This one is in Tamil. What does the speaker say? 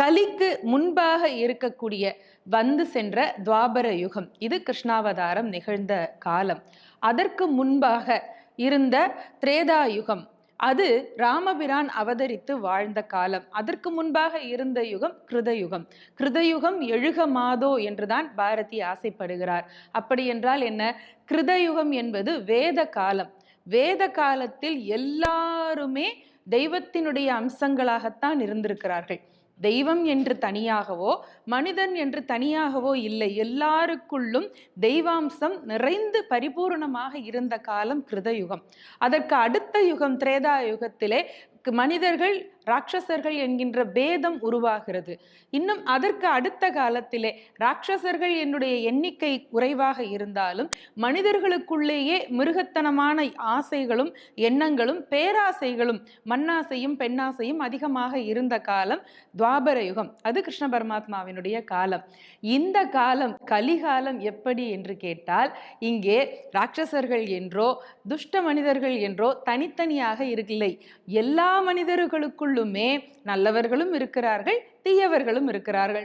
கலிக்கு முன்பாக இருக்கக்கூடிய வந்து சென்ற துவாபர யுகம். இது கிருஷ்ணாவதாரம் நிகழ்ந்த காலம். அதற்கு முன்பாக இருந்த திரேதா யுகம். அது ராமபிரான் அவதரித்து வாழ்ந்த காலம். அதற்கு முன்பாக இருந்த யுகம் கிருதயுகம் கிருதயுகம் எழுக மாதோ என்றுதான் பாரதி ஆசைப்படுகிறார். அப்படி என்றால் என்ன? கிருதயுகம் என்பது வேத காலம். வேத காலத்தில் எல்லாருமே தெய்வத்தினுடைய அம்சங்களாகத்தான் இருந்திருக்கிறார்கள். தெய்வம் என்று தனியாகவோ மனிதன் என்று தனியாகவோ இல்லை. எல்லாருக்குள்ளும் தெய்வாம்சம் நிறைந்து பரிபூர்ணமாக இருந்த காலம் கிருதயுகம். அதற்கு அடுத்த யுகம் திரேதா யுகத்திலே மனிதர்கள் ராட்சசர்கள் என்கின்ற பேதம் உருவாகிறது. இன்னும் அதற்கு அடுத்த காலத்திலே ராட்சசர்கள் என்னுடைய எண்ணிக்கை குறைவாக இருந்தாலும் மனிதர்களுக்குள்ளேயே மிருகத்தனமான ஆசைகளும் எண்ணங்களும் பேராசைகளும் மண்ணாசையும் பெண்ணாசையும் அதிகமாக இருந்த காலம் துவாபர யுகம். அது கிருஷ்ண பரமாத்மாவினுடைய காலம். இந்த காலம் கலிகாலம் எப்படி என்று கேட்டால் இங்கே ராட்சசர்கள் என்றோ துஷ்ட மனிதர்கள் என்றோ தனித்தனியாக இருக்கில்லை எல்லா மனிதர்களுக்குள்ளுமே நல்லவர்களும் இருக்கிறார்கள் தீயவர்களும் இருக்கிறார்கள்.